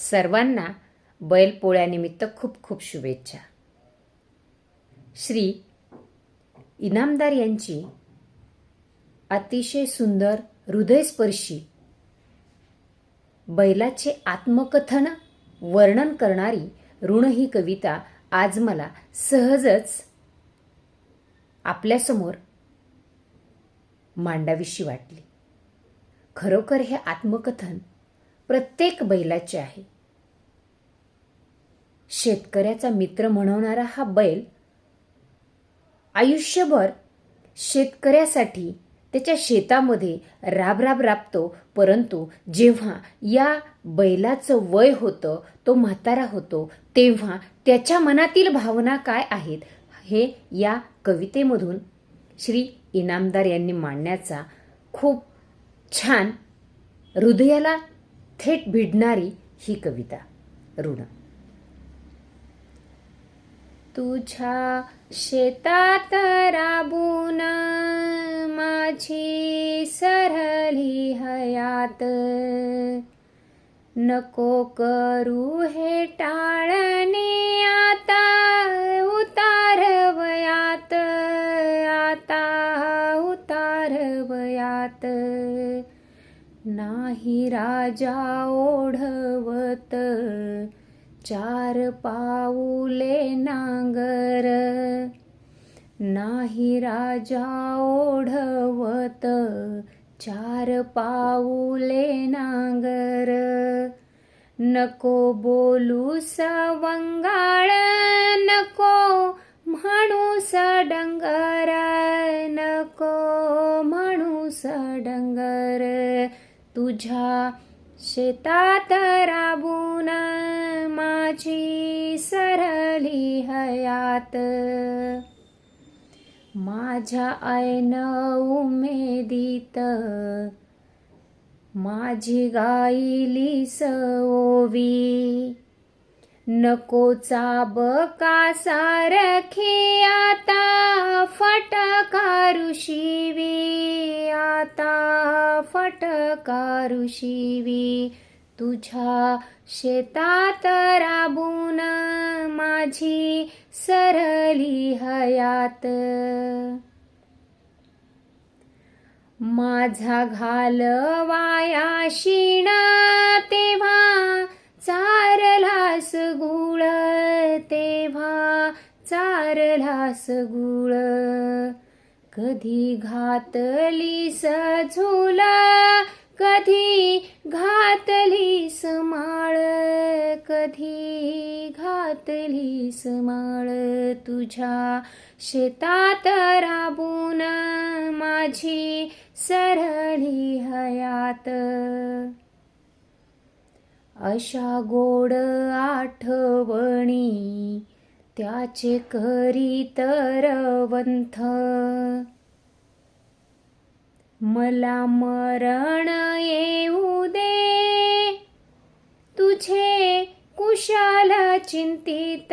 सर्वांना बैलपोळ्यानिमित्त खूप खूप शुभेच्छा. श्री इनामदार यांची अतिशय सुंदर हृदयस्पर्शी बैलाचे आत्मकथन वर्णन करणारी ऋण ही कविता आज मला सहजच आपल्यासमोर मांडावीशी वाटली. खरोखर हे आत्मकथन प्रत्येक बैलाचे आहे. शेतकऱ्याचा मित्र म्हणवणारा हा बैल आयुष्यभर शेतकऱ्यासाठी त्याच्या शेतामध्ये राब राब राबतो परंतु जेव्हा या बैलाचं वय होतं तो म्हातारा होतो तेव्हा त्याच्या मनातील भावना काय आहेत हे या कवितेमधून श्री इनामदार यांनी मांडण्याचा खूप छान हृदयाला थेट भिडणारी ही कविता ऋण. तुझ्या शेतात राबून माझी सरली हयात. नको करू हे टाळणे आता उतार वयात. आता उतार वयात. नाही राजा ओढवत चार पाऊले नांगर. नाही राजा ओढवत चार पाऊले नांगर. नको बोलू सवंगाळ नको म्हणू डंगर नको म्हणू डंगर. तुझ्या शेतात राबून माझी सरली हयात. माझ्या ऐन उमेदीत माझी गाईली सवी नकोचा बका सारखी आता फटकारू शिवी आता फटकारुशिवी तुझ्या शेतात राबून माझी सरली हयात. माझा घाल वाया शिण तेव्हा चारलास गुळ तेव्हा चारलास गुळ. कधी घातली झुल कधी घातली समाळ कधी घातली समाळ तुझ्या शेतात राबून माझी सरली हयात. अशा गोड आठवणी त्याचे करी तरवंथ मला मरण येऊ दे. तुझे कुशल चिंतित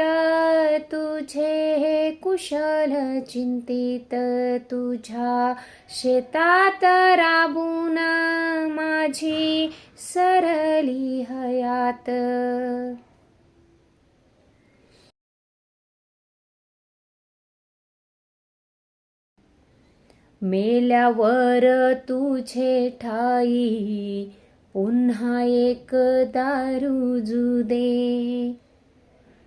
तुझे कुशल चिंतित तुझ्या शेतात राबून माझी सरली हयात. मेल्यावर तुझे ठाई पुन्हा एक दारू दे.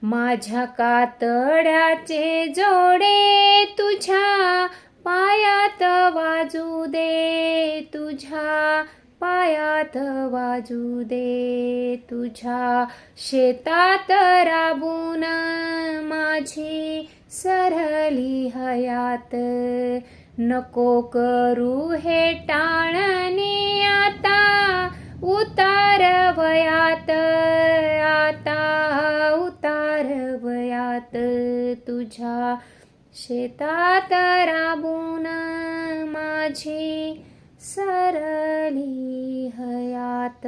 माझ्या कातड्याचे जोडे तुझ्या पायात वाजू दे तुझ्या पायात वाजू दे. तुझ्या शेतात राबून माझी सरली हयात नको करू हे टाळणे आता. उतार वयात आता उतार वयात तुझ्या शेतात राबून माझी सरली हयात.